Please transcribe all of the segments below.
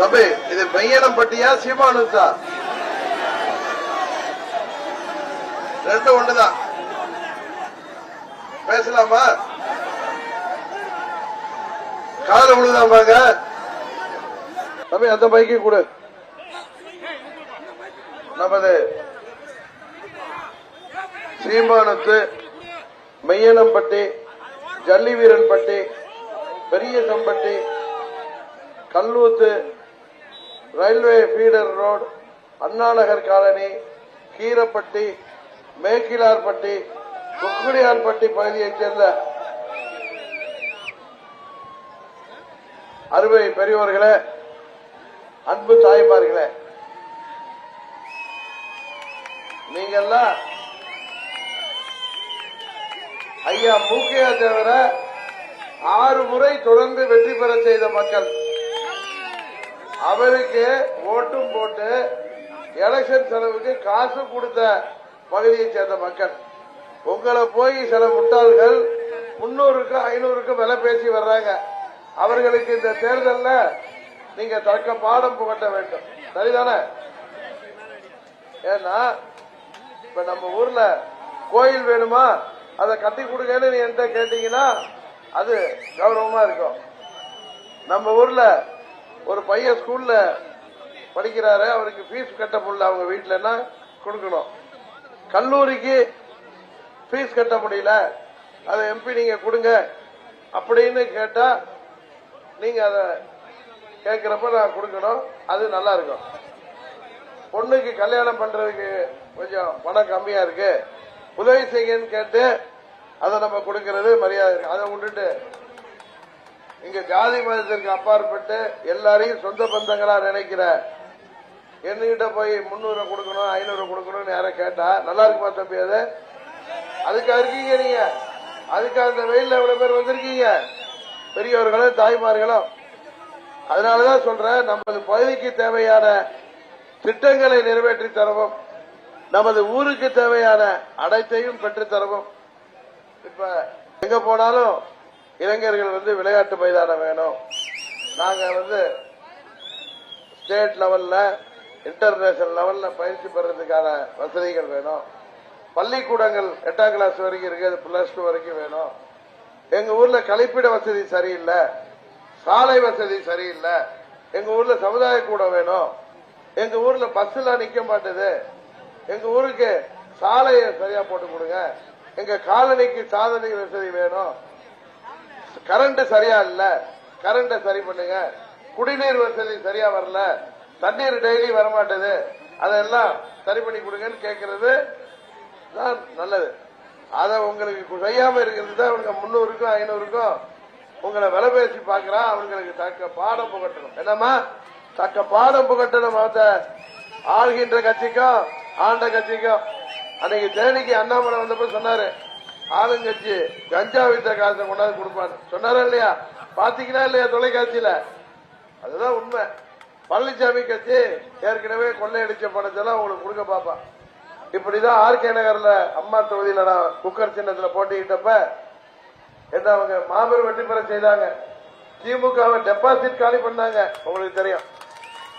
தம்பி இது மையனம்பட்டியா சீமானுசா ரெண்டும் ஒண்ணுதான். பேசலாமா? காதல விழுதாமாங்க தம்பி அந்த பைக்கு கொடு. நமது சீமானத்து மெய்யனம்பட்டி ஜல்லி வீரன்பட்டி பெரிய சம்பட்டி Kalluthu railway feeder road Anna Nagar colony Keerappatti Mekkilarpatti Kukkudiyarpatti பகுதியைச் சேர்ந்த அறுவை பெரியோர்களே அன்பு தாய்மார்களே நீங்கெல்லாம் ஐயா மூக்கையா தவிர ஆறு முறை தொடர்ந்து வெற்றி பெற செய்த மக்கள். அவருக்கு ஓட்டும் போட்டு எலெக்ஷன் செலவுக்கு காசு கொடுத்த பகுதியை சேர்ந்த மக்கள். உங்களை போய் சில முட்டாள்கள் முன்னூறுக்கும் ஐநூறுக்கும் விலை பேசி வர்றாங்க. அவர்களுக்கு இந்த தேர்தலில் நீங்க தக்க பாடம் புகட்ட வேண்டும். சரிதானே? ஏன்னா இப்ப நம்ம ஊர்ல கோயில் வேணுமா? அதை கட்டி கொடுங்கன்னு நீ என்கிட்ட கேட்டீங்கன்னா அது கௌரவமா இருக்கும். நம்ம ஊர்ல ஒரு பையன் ஸ்கூல்ல படிக்கிறாரு அவருக்கு ஃபீஸ் கட்ட முடியல அவங்க வீட்டுலன்னா கொடுக்கணும்? கல்லூரிக்கு ஃபீஸ் கட்ட முடியல அதை எம்பி நீங்க கொடுங்க அப்படின்னு கேட்டா நீங்க அதை கேட்கிறப்ப நான் கொடுக்கணும் அது நல்லா இருக்கும். பொண்ணுக்கு கல்யாணம் பண்றதுக்கு கொஞ்சம் பணம் கம்மியா இருக்கு. உதவி செய்யுங்கன்னு கேட்டு அதை நம்ம கொடுக்கறது மரியாதை இருக்கு. அதை விட்டுட்டு இங்க ஜாதி மதத்திற்கு அப்பாற்பட்டு எல்லாரையும் சொந்த பந்தங்களா நினைக்கிற. என்கிட்ட போய் முன்னூறு கொடுக்கணும் ஐநூறு கொடுக்கணும்னு யாரை கேட்டா நல்லா இருக்குமா தம்பி அது? அதுக்கா இருக்கீங்க நீங்க? அதுக்கு அந்த வெயில்ல எவ்வளவு பேர் வந்திருக்கீங்க? பெரியவர்களும் தாய்மார்களும் அதனாலதான் சொல்றேன் நமது பகுதிக்கு தேவையான திட்டங்களை நிறைவேற்றி தரவும் நமது ஊருக்கு தேவையான அனைத்தையும் பெற்று தரவும். இப்ப எங்க போனாலும் இளைஞர்கள் வந்து விளையாட்டு மைதானம் வேணும். நாங்க வந்து ஸ்டேட் லெவல்ல இன்டர்நேஷனல் லெவல்ல பயிற்சி பெறதுக்கான வசதிகள் வேணும். பள்ளிக்கூடங்கள் எட்டாம் கிளாஸ் வரைக்கும் இருக்கு பிளஸ் டூ வரைக்கும் வேணும். எங்க ஊர்ல கழிப்பிட வசதி சரியில்லை. சாலை வசதி சரியில்லை. எங்க ஊர்ல சமுதாய கூடம் வேணும். எங்க ஊர்ல பஸ் எல்லாம் நிக்க எங்கள் எங்க ஊருக்கு சாலையை சரியா போட்டு கொடுங்க. எங்க காலனிக்கு சாதனை வசதி வேணும். கரண்ட் சரியா இல்ல கரண்ட சரி பண்ணுங்க. குடிநீர் வசதி சரியா வரல தண்ணீர் டெய்லி வரமாட்டேது. அதெல்லாம் சரி பண்ணி கொடுங்கன்னு கேட்கறது தான் நல்லது. அதை உங்களுக்கு செய்யாம இருக்கிறது தான் அவனுக்கு முன்னூறுக்கும் ஐநூறுக்கும் உங்களை விலை பேசி பாக்குறான் அவங்களுக்கு தக்க பாடம் புகட்டணும். என்னம்மா? தக்க பாடம் புகட்டணும் மத்த. ஆள்கின்ற கட்சிக்கும் ஆண்ட கட்சிக்கும். அன்னைக்கு தேனிக்கு அண்ணாமலை வந்தப்ப சொன்னாரு ஆளுங்கட்சி கஞ்சா வித்த காசை கொண்டாந்து கொடுப்பாரு. சொன்னாரா இல்லையா? பாத்தீங்களா இல்லையா தொலைக்காட்சியில? அதுதான் உண்மை. பழனிசாமி கட்சி ஏற்கனவே கொள்ளையடிச்ச பணத்தெல்லாம் உங்களுக்கு கொடுக்க பாப்பான் இப்படிதான் ஆர்கே நகர்ல அம்மா தொகுதியில நான் குக்கர் சின்னத்துல போட்டிக்கிட்டப்ப என்ன அவங்க மாபெரும் வெற்றி பெற செய்தாங்க. திமுகவை டெபாசிட் காலி பண்ணாங்க. உங்களுக்கு தெரியும்.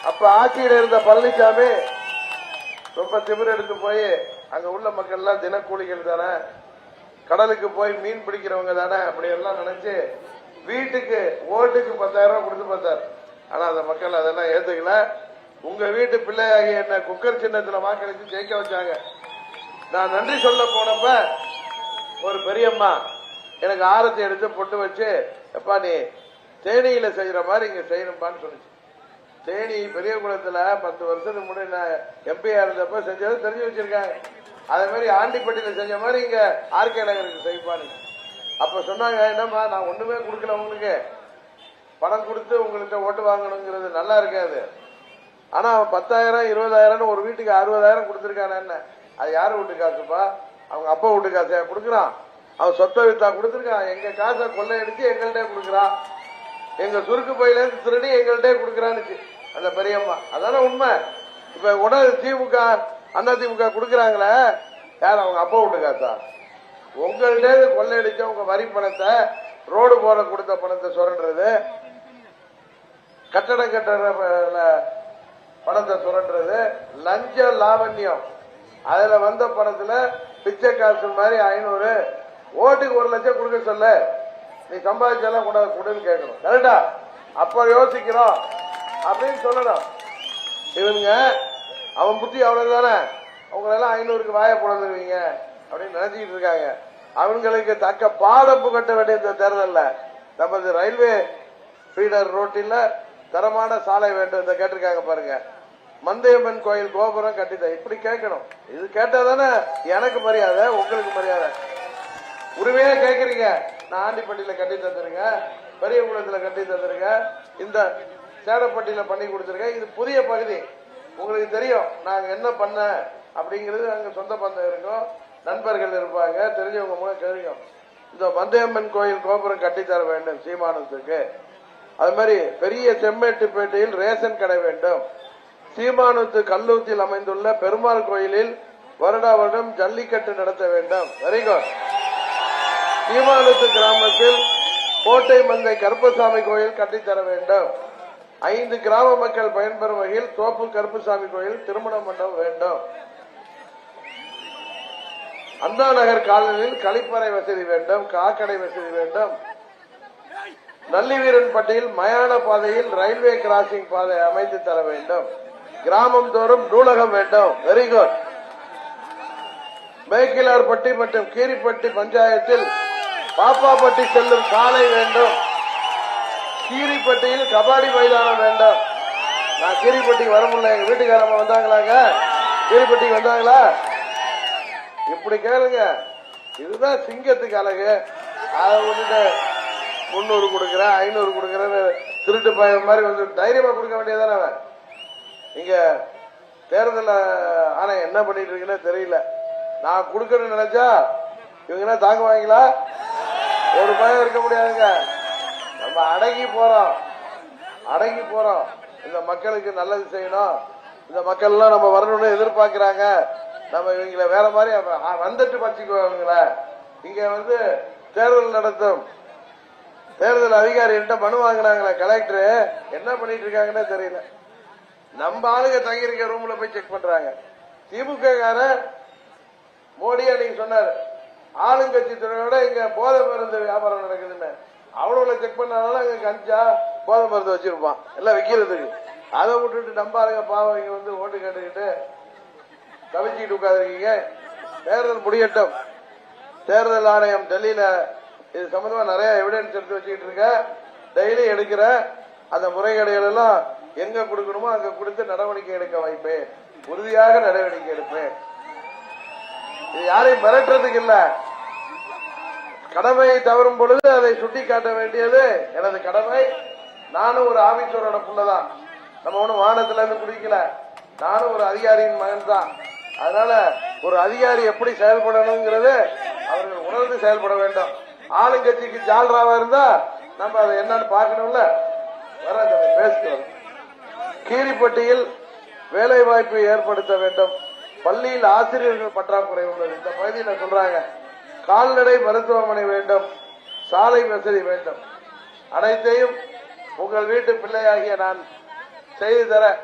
அப்ப ஆட்சியில இருந்த பழனிசாமி ரொம்ப திமிர் எடுத்து போய் அங்க உள்ள மக்கள் எல்லாம் தினக்கூலிகள் தானே? கடலுக்கு போய் மீன் பிடிக்கிறவங்க தானே? அப்படி எல்லாம் நினைச்சு வீட்டுக்கு ஓட்டுக்கு பத்தாயிரம் ரூபாய் கொடுத்து பார்த்தார். ஆனா அந்த மக்கள் அதெல்லாம் ஏத்துக்கல. உங்க வீட்டு பிள்ளையாகி என்ன குக்கர் சின்னத்துல வாக்களித்து ஜெயிக்க வச்சாங்க. நான் நன்றி சொல்ல போனப்ப ஒரு பெரியம்மா எனக்கு ஆரத்தை எடுத்து பொட்டு வச்சு எப்பா நீ தேனியில செய்யற மாதிரி இங்க செய்யணும்பான்னு சொன்னிச்சு. தேனி பெரிய குளத்துல பத்து வருஷத்துக்கு முன்னாடி நான் எம்பியா இருந்தப்ப செஞ்சதை தெரிஞ்சு வச்சிருக்காங்க அதே மாதிரி ஆண்டிப்பட்டியில செஞ்ச மாதிரி இங்க ஆர்கே நகருக்கு செய்ப்பானுங்க அப்ப சொன்னாங்க என்னம்மா நான் ஒண்ணுமே கொடுக்கல உங்களுக்கு. பணம் கொடுத்து உங்கள்கிட்ட ஓட்டு வாங்கணுங்கிறது நல்லா இருக்காது. ஆனா அவன் பத்தாயிரம் இருபதாயிரம்னு ஒரு வீட்டுக்கு அறுபதாயிரம் கொடுத்துருக்கான என்ன? அது யாரு வீட்டு காசுப்பா? அவங்க அப்பா வீட்டு காசையா கொடுக்குறான். அவன் சொத்தை வித்தா கொடுத்துருக்கான். எங்க காசை கொள்ளையடிச்சு எங்கள்கிட்ட கொடுக்குறான். எங்க சுருக்கு பையில இருந்து திருடி எங்கள்கிட்ட கொடுக்குறான்னு அந்த பெரியம்மா. அதானே உண்மை. இப்ப உடனே திமுக அந்த திமுக கொடுக்குறாங்களே? யார் அவங்க அப்பா வீட்டு காசா? உங்கள்கிட்ட கொள்ளையடிச்ச உங்க வரி பணத்தை ரோடு போட கொடுத்த பணத்தை சுரண்டுறது கட்டடம் கட்டுற பணத்தை சுரண்டுறது லஞ்ச லாவண்யம். அதுல வந்த பணத்துல பிச்சை காசு மாதிரி ஐநூறு. ஓட்டுக்கு ஒரு லட்சம் கொடுக்க சொல்ல. நீ சம்பாதிச்சாலாம் கூட கொடுன்னு கேட்கணும். கரெக்டா? அப்ப யோசிக்கிறோம். அப்படின்னு சொல்லணும். இவனுங்க அவன் புத்தி அவ்வளவுதானே? அவங்களெல்லாம் ஐநூறுக்கு வாய பிறந்துருவீங்க அப்படின்னு நினைச்சிட்டு இருக்காங்க. அவங்களுக்கு தக்க பாடம் புகட்ட வேண்டிய இந்த நமது ரயில்வே ஃபீடர் ரோட்டில் தரமான சாலை வேண்டும். இதை கேட்டிருக்காங்க பாருங்க. மந்தையம்மன் கோயில் கோபுரம் கட்டித இப்படி கேட்கணும். இது கேட்டா தானே எனக்கு மரியாதை உங்களுக்கு மரியாதை. உரிமையா கேக்குறீங்க நான் ஆண்டிப்பட்டியில கட்டி தந்துருங்க பெரியகுளத்துல கட்டி தந்துருங்க இந்த சேடப்பட்டியில பண்ணி கொடுத்துருக்கேன். இது புதிய பகுதி. உங்களுக்கு தெரியும் நாங்க என்ன பண்ண அப்படிங்கிறது அங்க சொந்த பந்தம் இருக்கும். நண்பர்கள் இருப்பாங்க தெரிஞ்சவங்க மூலம் தெரியும். இந்த மந்தையம்மன் கோயில் கோபுரம் கட்டித்தர வேண்டும் சீமானத்துக்கு. அது மாதிரி பெரிய செம்மேட்டுப்பேட்டையில் ரேஷன் கடை வேண்டும். சீமானத்து கல்லூத்தில் அமைந்துள்ள பெருமாள் கோயிலில் வருடா வருடம் ஜல்லிக்கட்டு நடத்த வேண்டும். வெரி குட் சீமானத்து கிராமத்தில் கோட்டை மந்தை கருப்பசாமி கோயில் கட்டித்தர வேண்டும். ஐந்து கிராம மக்கள் பயன்பெறும் வகையில் தோப்பு கருப்புசாமி கோயில் திருமண மண்டபம் வேண்டும். அண்ணா நகர் காலனியில் கழிப்பறை வசதி வேண்டும் காக்கடை வசதி வேண்டும். நல்லிவீரன்பட்டியில் மயான பாதையில் ரயில்வே கிராசிங் பாதை அமைத்து தர வேண்டும். கிராமம் தோறும் நூலகம் வேண்டும். வெரி குட் மேக்கிலார்பட்டி மற்றும் கீரிப்பட்டி பஞ்சாயத்தில் பாப்பாப்பட்டி செல்லும் சாலை வேண்டும். கீரிப்பட்டியில் கபாடி மைதானம் வேண்டாம். நான் கீரிப்பட்டிக்கு வர முடியல. எங்க வீட்டுக்காரம்மா வந்தாங்களாங்க? கீரிப்பட்டிக்கு வந்தாங்களா? இப்படி கேளுங்க. இதுதான் சிங்கத்துக்கு அழகு. அதை வந்துட்டு முந்நூறு கொடுக்குறேன் ஐநூறு கொடுக்குறேன்னு திருட்டு பையன் மாதிரி வந்து தைரியமா கொடுக்க வேண்டியதானே அவன்? இங்க தேர்தல் ஆணையம் என்ன பண்ணிட்டு இருக்குன்னு தெரியல. நான் கொடுக்கணும்னு நினைச்சா இவங்க என்ன தாங்குவாங்களா? ஒரு பயம் இருக்க முடியாதுங்க. நம்ம அடங்கி போறோம். அடங்கி போறோம். இந்த மக்களுக்கு நல்லது செய்யணும். இந்த மக்கள் எல்லாம் நம்ம வரணும்னு எதிர்பார்க்கிறாங்க. நம்ம இவங்களை வேற மாதிரி வந்துட்டு பச்சுக்குவாங்கள இங்க வந்து தேர்தல் நடத்தும். தேர்தல் அதிகாரி என்கிட்ட மனு வாங்கினாங்களே கலெக்டர். என்ன பண்ணிட்டு இருக்காங்கன்னு தெரியல. நம்ம ஆளுங்க தங்கியிருக்க ரூம்ல போய் செக் பண்றாங்க. திமுக கார மோடி அன்னைக்கு சொன்னாரு. ஆளுங்கட்சி துறையோட இங்க போதை மருந்து வியாபாரம் நடக்குதுன்னு. அவ்வளவுல செக் பண்ணாலும் அங்கே கஞ்சா போதை மருந்து வச்சிருப்பான். எல்லாம் வைக்கிறதுக்கு. அதை விட்டுட்டு நம்ம பாவம் இங்க வந்து ஓட்டு கேட்டுக்கிட்டு தவிச்சிட்டு உட்காந்துருக்கீங்க தேர்தல் முடியட்டும். தேர்தல் ஆணையம் டெல்லியில இது சம்பந்தமா நிறைய எவிடன்ஸ் எடுத்து வச்சுக்கிட்டு இருக்க. டெய்லி எடுக்கிற அந்த முறைகேடுகள் எல்லாம் எங்க கொடுக்கணுமோ அங்க கொடுத்து நடவடிக்கை எடுக்க வைப்பேன் உறுதியாக நடவடிக்கை எடுப்பேன். இது யாரையும் மிரட்டுறதுக்கு இல்லை. கடமையை தவறும் பொழுது அதை சுட்டி காட்ட வேண்டியது எனது கடமை. நானும் ஒரு ஆபீசரோட புள்ளதான். நம்ம ஒன்றும் வானத்துல இருந்து குடிக்கல. நானும் ஒரு அதிகாரியின் மகன் தான் அதனால ஒரு அதிகாரி எப்படி செயல்படணுங்கிறது அவர்கள் உணர்ந்து செயல்பட வேண்டும். ஆளுங்கட்சிக்கு ஜால்ராவா இருந்தா நம்ம அதை என்னன்னு பார்க்கணும்ல? வர பேசுகிறோம் கீரிப்பட்டியில் வேலை வாய்ப்பை ஏற்படுத்த வேண்டும். பள்ளியில் ஆசிரியர்கள் பற்றாக்குறை உள்ளது. இந்த பகுதியில் சொல்றாங்க கால்நடை மருத்துவமனை வேண்டும் சாலை வசதி வேண்டும். அனைத்தையும் உங்கள் வீட்டு பிள்ளையாகிய நான் செய்து தர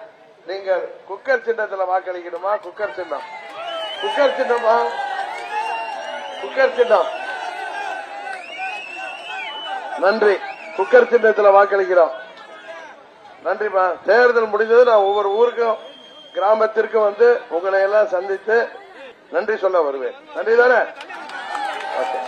நீங்கள் குக்கர் சின்னத்தில் வாக்களிக்கணுமா? குக்கர் சின்னம். குக்கர் சின்னமா? குக்கர் சின்னம். நன்றி. குக்கர் சின்னத்தில் வாக்களிக்கிறோம். நன்றிப்பா தேர்தல் முடிஞ்சது நான் ஒவ்வொரு ஊருக்கும் கிராமத்திற்கும் வந்து உங்களை எல்லாம் சந்தித்து நன்றி சொல்ல வருவேன். நன்றி தானே ஓகே